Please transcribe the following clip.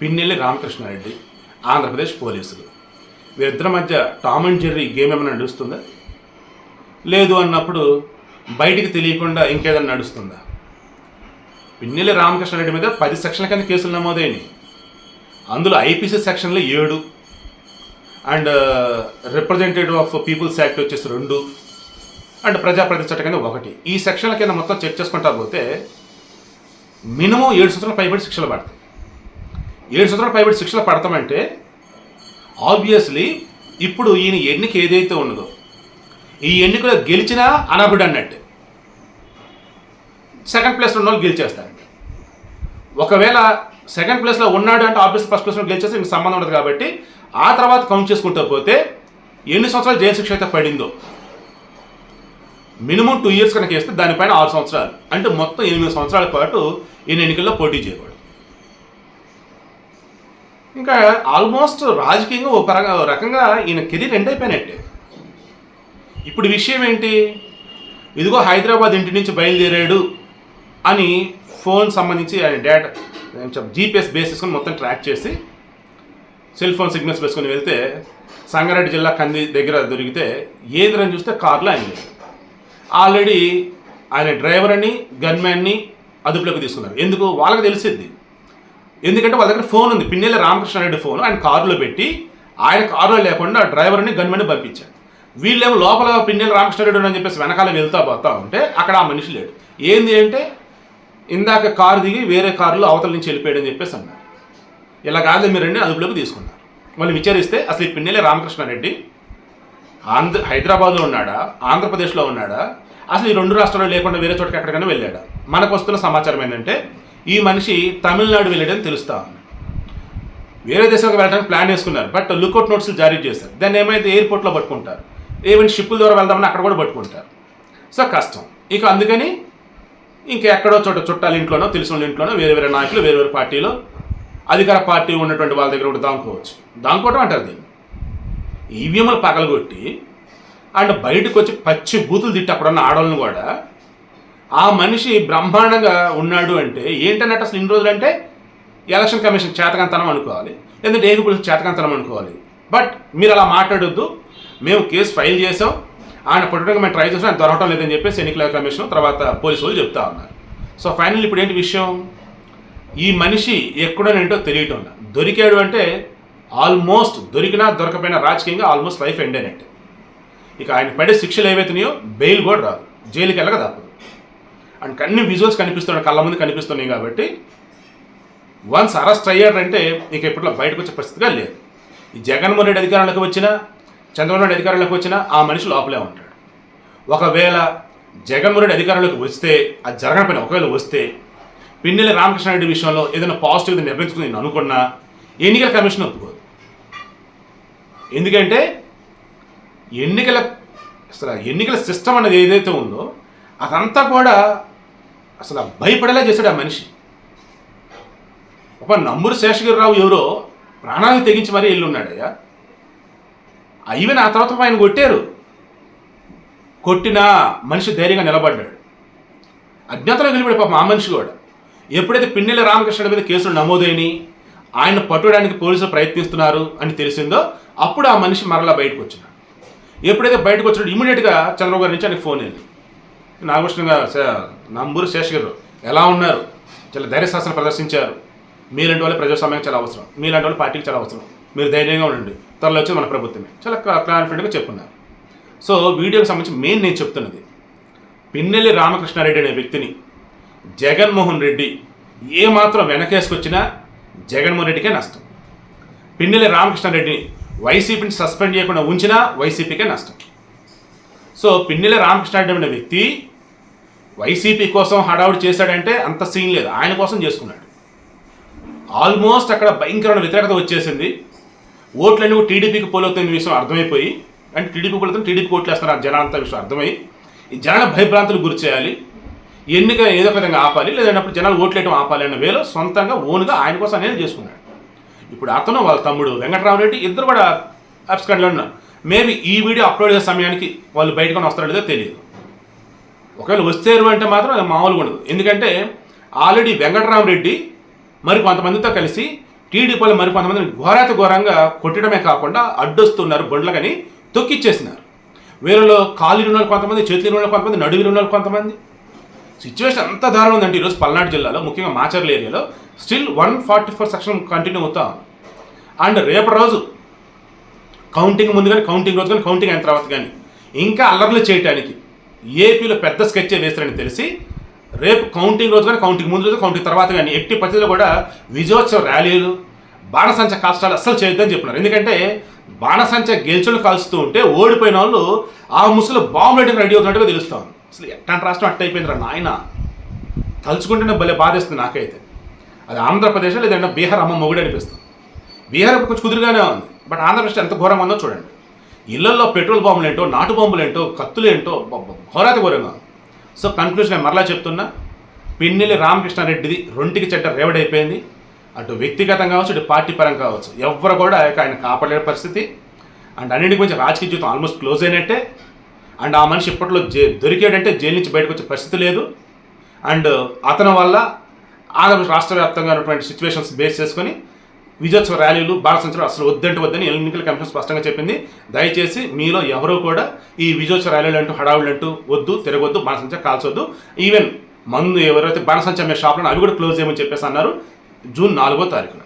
పిన్నెల్లి రామకృష్ణారెడ్డి ఆంధ్రప్రదేశ్ పోలీసులు. వీరిద్దరి మధ్య టామ్ అండ్ జెర్రీ గేమ్ ఏమైనా నడుస్తుందా? లేదు అన్నప్పుడు బయటికి తెలియకుండా ఇంకేదైనా నడుస్తుందా? పిన్నెల్లి రామకృష్ణారెడ్డి మీద పది సెక్షన్ల కింద కేసులు నమోదైనవి అందులో ఐపీసీ సెక్షన్లో ఏడు. And representative of peoples act వచ్చేసి రెండు. అండ్ ప్రజాప్రతి చట్టం కింద ఒకటి. ఈ సెక్షన్ల కింద మొత్తం చెక్ చేసుకుంటా పోతే మినిమం ఏడు సంవత్సరాల పైబడి శిక్షలు పడతాయి. ఏడు సంవత్సరాలు పైబడి శిక్షలు పడతామంటే ఆబ్వియస్లీ ఇప్పుడు ఈయన ఎన్నిక ఏదైతే ఉన్నదో ఈ ఎన్నికలో గెలిచినా అనర్హుడు అన్నట్టు. సెకండ్ ప్లేస్లో ఉన్న వాళ్ళు గెలిచేస్తారండి. ఒకవేళ సెకండ్ ప్లేస్లో ఉన్నాడు అంటే ఆబ్వియస్ ఫస్ట్ ప్లేస్లో గెలిచేస్తే ఇంక సంబంధం ఉండదు కాబట్టి ఆ తర్వాత కౌంట్ చేసుకుంటూ పోతే ఎన్ని సంవత్సరాలు జైలు శిక్ష అయితే పడిందో మినిమం టూ ఇయర్స్ కనుక వేస్తే దానిపైన ఆరు సంవత్సరాలు. అంటే మొత్తం ఎనిమిది సంవత్సరాల పాటు ఈయన ఎన్నికల్లో పోటీ చేయకూడదు. ఇంకా ఆల్మోస్ట్ రాజకీయంగా ఒక రకంగా ఒక రకంగా ఈయన కెరీర్ ఎండ్ అయిపోయినట్టే. ఇప్పుడు విషయం ఏంటి? ఇదిగో హైదరాబాద్ ఇంటి నుంచి బయలుదేరాడు అని ఫోన్ సంబంధించి ఆయన డేటా జీపీఎస్ బేసిస్కొని మొత్తం ట్రాక్ చేసి సెల్ ఫోన్ సిగ్నల్స్ వేసుకొని వెళ్తే సంగారెడ్డి జిల్లా కంది దగ్గర దొరికితే ఏంద్రని చూస్తే కార్లో ఆయన ఆల్రెడీ ఆయన డ్రైవర్ని గన్మ్యాన్ని అదుపులోకి తీసుకున్నారు. ఎందుకు? వాళ్ళకి తెలిసిద్ది. ఎందుకంటే వాళ్ళ దగ్గర ఫోన్ ఉంది. పిన్నెల రామకృష్ణారెడ్డి ఫోన్. ఆయన కారులో పెట్టి ఆయన కారులో లేకుండా డ్రైవర్ని గన్మెన్ పంపించాడు వీళ్ళేమో లోపల పిన్నెల రామకృష్ణారెడ్డి అని చెప్పేసి వెనకాల వెళ్తా పోతా ఉంటే అక్కడ ఆ మనిషి లేడు. ఏంది అంటే ఇందాక కారు దిగి వేరే కారులో అవతల నుంచి వెళ్ళిపోయాడని చెప్పేసి అన్నారు. ఇలా కాదు మీరు రండి అదుపులోకి తీసుకున్నారు వాళ్ళు విచారిస్తే అసలు ఈ పిన్నెల రామకృష్ణారెడ్డి ఆంధ్ర హైదరాబాద్లో ఉన్నాడా? ఆంధ్రప్రదేశ్లో ఉన్నాడా? అసలు ఈ రెండు రాష్ట్రాల్లో లేకుండా వేరే చోటకి ఎక్కడికైనా వెళ్ళాడా? మనకు వస్తున్న సమాచారం ఏంటంటే ఈ మనిషి తమిళనాడు వెళ్ళడం తెలుస్తా ఉంది. వేరే దేశాలకు వెళ్ళడానికి ప్లాన్ వేసుకున్నారు. బట్ లుకౌట్ నోట్స్లు జారీ చేశారు. దాన్ని ఏమైతే ఎయిర్పోర్ట్లో పట్టుకుంటారు. ఏమైనా షిప్పుల ద్వారా వెళ్దామని అక్కడ కూడా పట్టుకుంటారు. సో కష్టం. ఇక అందుకని ఇంకెక్కడో చోట చుట్టాల ఇంట్లోనో తెలిసిన వాళ్ళ ఇంట్లోనో వేరే వేరే నాయకులు వేరే వేరే పార్టీలో అధికార పార్టీ ఉన్నటువంటి వాళ్ళ దగ్గర కూడా దాంకోవచ్చు దాంకోవటం అంటారు దీన్ని. ఈవీఎంలు పగలగొట్టి అండ్ బయటకు వచ్చి పచ్చి బూతులు తిట్టి అక్కడ ఉన్న ఆడవాళ్ళని కూడా ఆ మనిషి బ్రహ్మాండంగా ఉన్నాడు అంటే ఏంటన్నట్టు అసలు ఇన్ని రోజులు అంటే ఎలక్షన్ కమిషన్ చేతకంతనం అనుకోవాలి లేదంటే ఏపీ పోలీసు చేతకంతనం అనుకోవాలి. బట్ మీరు అలా మాట్లాడొద్దు. మేము కేసు ఫైల్ చేసాం ఆయన పట్టడానికి మేము ట్రై చేసాం ఆయన దొరకటం లేదని చెప్పేసి ఎన్నికల కమిషన్ తర్వాత పోలీసు వాళ్ళు చెప్తా ఉన్నారు. సో ఫైనల్ ఇప్పుడు ఏంటి విషయం? ఈ మనిషి ఎక్కడోనేంటో తెలియటం దొరికాడు అంటే ఆల్మోస్ట్ దొరికినా దొరకపోయినా రాజకీయంగా ఆల్మోస్ట్ లైఫ్ ఎండ్ అయినట్టే. ఇక ఆయన పడే శిక్షలు ఏవైతున్నాయో బెయిల్ కూడా రాదు. జైలుకి వెళ్ళక తప్పదు. అండ్ అన్ని విజువల్స్ కనిపిస్తున్నాయి కళ్ళ ముందు కనిపిస్తున్నాయి కాబట్టి వన్స్ అరెస్ట్ అయ్యాడంటే ఇక ఇప్పట్లో బయటకు వచ్చే పరిస్థితిగా లేదు. ఈ జగన్మోహన్ రెడ్డి అధికారంలోకి వచ్చినా చంద్రబాబు నాయుడు అధికారంలోకి వచ్చినా ఆ మనిషి లోపలే ఉంటాడు. ఒకవేళ జగన్మోహన్ రెడ్డి అధికారంలోకి వస్తే అది జరగకపోయినా ఒకవేళ వస్తే పిన్నెల రామకృష్ణారెడ్డి విషయంలో ఏదైనా పాజిటివ్ నిర్ణయించుకుని నేను అనుకున్నా ఎన్నికల కమిషన్ ఒప్పుకోదు. ఎందుకంటే ఎన్నికల అసలు ఎన్నికల సిస్టమ్ అనేది ఏదైతే ఉందో అదంతా కూడా అసలు భయపడేలా చేశాడు ఆ మనిషి. ఒక నంబూరు శేషగిరిరావు ఎవరో ప్రాణాలు తెగించి మరీ వెళ్ళి ఉన్నాడయ్యా ఈవెన్ ఆ తర్వాత ఆయన కొట్టారు. కొట్టినా మనిషి ధైర్యంగా నిలబడ్డాడు. అజ్ఞాతంలో నిలబడి పాపం ఆ మనిషి కూడా. ఎప్పుడైతే పిన్నెల రామకృష్ణుడి మీద కేసులు నమోదైన ఆయన పట్టుకోవడానికి పోలీసులు ప్రయత్నిస్తున్నారు అని తెలిసిందో అప్పుడు ఆ మనిషి మరలా బయటకు వచ్చినాడు. ఎప్పుడైతే బయటకు వచ్చినాడు ఇమీడియట్గా చంద్రబాబు గారి నుంచి ఆయన ఫోన్ వెళ్ళి నాగకృష్ణ నంబూరు శేషగిరి ఎలా ఉన్నారు? చాలా ధైర్యశాస్త్రం ప్రదర్శించారు. మీలాంటి వాళ్ళ ప్రజాస్వామ్యం చాలా అవసరం. మీలాంటి వాళ్ళ పార్టీకి చాలా అవసరం. మీరు ధైర్యంగా ఉండండి. త్వరలో వచ్చి మన ప్రభుత్వమే. చాలా కాన్ఫిడెంట్గా చెప్పున్నారు. సో వీడియోకి సంబంధించి మెయిన్ నేను చెప్తున్నది. పిన్నెల్లి రామకృష్ణారెడ్డి అనే వ్యక్తిని జగన్మోహన్ రెడ్డి ఏమాత్రం వెనకేసుకొచ్చినా జగన్మోహన్ రెడ్డికే నష్టం. పిన్నెల్లి రామకృష్ణారెడ్డిని వైసీపీని సస్పెండ్ చేయకుండా ఉంచినా వైసీపీకే నష్టం. సో పిన్నెల రామకృష్ణారెడ్డి అనే వ్యక్తి వైసీపీ కోసం హడావుడి చేశాడంటే అంత సీన్ లేదు. ఆయన కోసం చేసుకున్నాడు. ఆల్మోస్ట్ అక్కడ భయంకరమైన వ్యతిరేకత వచ్చేసింది. ఓట్లన్నీ టీడీపీకి పోలవుతున్న విషయం అర్థమైపోయి అంటే టీడీపీ పోలవుతుంది టీడీపీ ఓట్లు వేస్తున్నారు ఆ జనాలంతా విషయం అర్థమై ఈ జనాల భయభ్రాంతులు గురి చేయాలి. ఎన్నిక ఏదో విధంగా ఆపాలి. లేదంటే జనాలు ఓట్లేయటం ఆపాలి అన్న వేలో సొంతంగా ఓన్గా ఆయన కోసం అనేది చేసుకున్నాడు. ఇప్పుడు అతను వాళ్ళ తమ్ముడు వెంకటరామరెడ్డి ఇద్దరు కూడా అబ్స్కండ్లో ఉన్నారు మేబీ ఈ వీడియో అప్లోడ్ చేసే సమయానికి వాళ్ళు బయటకొని వస్తారో లేదో తెలియదు. ఒకవేళ వస్తారు అంటే మాత్రం అది మామూలుగా ఉండదు. ఎందుకంటే ఆల్రెడీ వెంకటరామరెడ్డి మరి కొంతమందితో కలిసి టీడీపీలో మరి కొంతమందిని ఘోరాతి ఘోరంగా కొట్టడమే కాకుండా అడ్డొస్తున్నారు బొండ్లకని తొక్కిచ్చేసినారు. వీళ్ళలో కాలు ఉన్న వాళ్ళు కొంతమంది చేతులు ఉన్న కొంతమంది నడుగులు ఉన్న వాళ్ళు కొంతమంది. సిచ్యువేషన్ అంత దారుణం ఉందంటే ఈరోజు పల్నాడు జిల్లాలో ముఖ్యంగా మాచర్ల ఏరియాలో. Still one forty four section continue అవుతా అండ్ రేపటి రోజు కౌంటింగ్ ముందు కానీ కౌంటింగ్ రోజు కానీ కౌంటింగ్ అయిన తర్వాత కానీ ఇంకా అల్లర్లు చేయడానికి ఏపీలో పెద్ద స్కెచ్ వేస్తారని తెలిసి రేపు కౌంటింగ్ రోజు కానీ కౌంటింగ్ ముందు రోజు కౌంటింగ్ తర్వాత కానీ ఎట్టి పరిస్థితుల్లో కూడా విజయోత్సవ ర్యాలీలు బాణసంచ కాల్చడాలు అస్సలు చేయొద్దని చెప్పినారు. ఎందుకంటే బాణసంచ గెలుచులు కాల్చుతూ ఉంటే ఓడిపోయిన వాళ్ళు ఆ ముసలు బాంబు రెడీ రెడీ అవుతున్నట్టుగా తెలుస్తాం అసలు ఎట్లాంటి రాష్ట్రం అట్ట అయిపోయిందిరా నాయన? తలుచుకుంటేనే భలే బాధేస్తుంది నాకైతే. అది ఆంధ్రప్రదేశ్ లేదంటే బీహార్ అమ్మ మొగుడు అనిపిస్తుంది. బీహార్ కొంచెం కుదురుగానే ఉంది. బట్ ఆంధ్రప్రదేశ్ ఎంత ఘోరంగా ఉందో చూడండి. ఇళ్ళలో పెట్రోల్ బాంబులు ఏంటో నాటు బాంబులు ఏంటో కత్తులు ఏంటో అబ్బబ్బ, ఘోరాతి ఘోరంగా. సో కన్క్లూజన్ నేను మరలా చెప్తున్నా. పిన్నెల్లి రామకృష్ణారెడ్డిది రొంటికి చెట్ట రేవడైపోయింది. అటు వ్యక్తిగతంగా కావచ్చు ఇటు పార్టీ పరంగా కావచ్చు. ఎవరు కూడా ఆయన కాపాడలేని పరిస్థితి. అండ్ అన్నింటి గురించి రాజకీయ జీవితం ఆల్మోస్ట్ క్లోజ్ అయినట్టే. అండ్ ఆ మనిషి ఇప్పట్లో జే దొరికాడంటే జైలు నుంచి బయటకు వచ్చే పరిస్థితి లేదు. అండ్ అతని వల్ల ఆంధ్రప్రదేశ్ రాష్ట్ర వ్యాప్తంగా ఉన్నటువంటి సిచ్యువేషన్స్ బేస్ చేసుకొని విజయోత్సవ ర్యాలీలు బాణసంచలు అసలు వద్దంటే వద్దని ఎన్నికల కమిషన్ స్పష్టంగా చెప్పింది. దయచేసి మీలో ఎవరూ కూడా ఈ విజయోత్సవ ర్యాలీలు అంటూ హడావులు అంటూ వద్దు తిరగొద్దు బాణసంచ కాల్చొద్దు. ఈవెన్ మందు ఎవరైతే బాణసంచ అమ్మే షాపులను అవి కూడా క్లోజ్ చేయమని చెప్పేసి అన్నారు. జూన్ నాలుగో తారీఖున.